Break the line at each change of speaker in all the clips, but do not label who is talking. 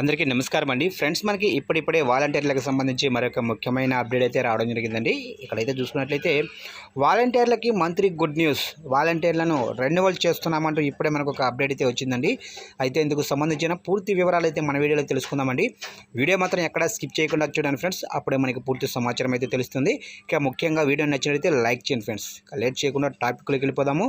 అందరికీ నమస్కారం అండి. ఫ్రెండ్స్ మనకి ఇప్పుడిప్పుడే వాలంటీర్లకు సంబంధించి మరొక ముఖ్యమైన అప్డేట్ అయితే రావడం జరిగిందండి. ఇక్కడైతే చూసుకున్నట్లయితే వాలంటీర్లకి మంత్రి గుడ్ న్యూస్ వాలంటీర్లను రెన్యువల్ చేస్తున్నామంటూ ఇప్పుడే మనకు ఒక అప్డేట్ అయితే వచ్చిందండి. అయితే ఇందుకు సంబంధించిన పూర్తి వివరాలు అయితే మన వీడియోలో తెలుసుకుందామండి. వీడియో మాత్రం ఎక్కడ స్కిప్ చేయకుండా చూడండి ఫ్రెండ్స్. అప్పుడే మనకి పూర్తి సమాచారం అయితే తెలుస్తుంది. ఇక ముఖ్యంగా వీడియో నచ్చినట్లయితే లైక్ చేయండి ఫ్రెండ్స్. లేట్ చేయకుండా టాపిక్లోకి వెళ్ళిపోదాము.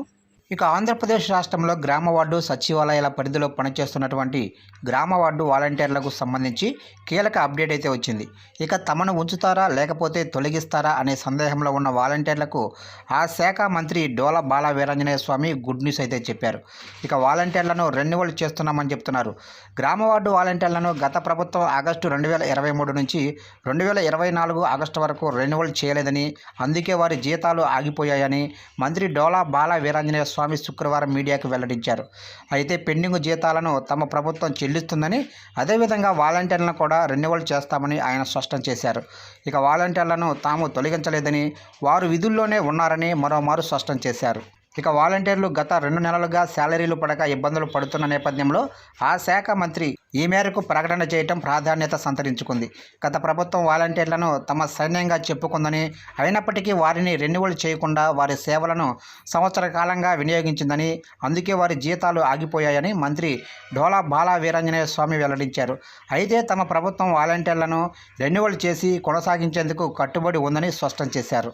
ఇక ఆంధ్రప్రదేశ్ రాష్ట్రంలో గ్రామ వార్డు సచివాలయాల పరిధిలో పనిచేస్తున్నటువంటి గ్రామ వార్డు వాలంటీర్లకు సంబంధించి కీలక అప్డేట్ అయితే వచ్చింది. ఇక తమను ఉంచుతారా లేకపోతే తొలగిస్తారా అనే సందేహంలో ఉన్న వాలంటీర్లకు ఆ శాఖ మంత్రి డోల బాల వీరాంజనేయ స్వామి గుడ్ న్యూస్ అయితే చెప్పారు. ఇక వాలంటీర్లను రెన్యువల్ చేస్తున్నామని చెప్తున్నారు. గ్రామ వార్డు వాలంటీర్లను గత ప్రభుత్వం ఆగస్టు రెండు వేల ఇరవై మూడు నుంచి రెండు వేల ఇరవై నాలుగు ఆగస్టు వరకు రెన్యువల్ చేయలేదని అందుకే వారి జీతాలు ఆగిపోయాయని మంత్రి డోలా బాల వీరాంజనేయ స్వామి శుక్రవారం మీడియాకు వెల్లడించారు. అయితే పెండింగ్ జీతాలను తమ ప్రభుత్వం చెల్లిస్తుందని అదేవిధంగా వాలంటీర్లను కూడా రెన్యువల్ చేస్తామని ఆయన స్పష్టం చేశారు. ఇక వాలంటీర్లను తాము తొలగించలేదని వారు విధుల్లోనే ఉన్నారని మరోమారు స్పష్టం చేశారు. ఇక వాలంటీర్లు గత రెండు నెలలుగా శాలరీలు పడక ఇబ్బందులు పడుతున్న నేపథ్యంలో ఆ శాఖ మంత్రి ఈ మేరకు ప్రకటన చేయటం ప్రాధాన్యత సంతరించుకుంది. గత ప్రభుత్వం వాలంటీర్లను తమ సైన్యంగా చెప్పుకుందని అయినప్పటికీ వారిని రెన్యువల్ చేయకుండా వారి సేవలను సంవత్సర కాలంగా వినియోగించిందని అందుకే వారి జీతాలు ఆగిపోయాయని మంత్రి డోలా బాలా వీరాంజనేయ స్వామి వెల్లడించారు. అయితే తమ ప్రభుత్వం వాలంటీర్లను రెన్యువల్ చేసి కొనసాగించేందుకు కట్టుబడి ఉందని స్పష్టం చేశారు.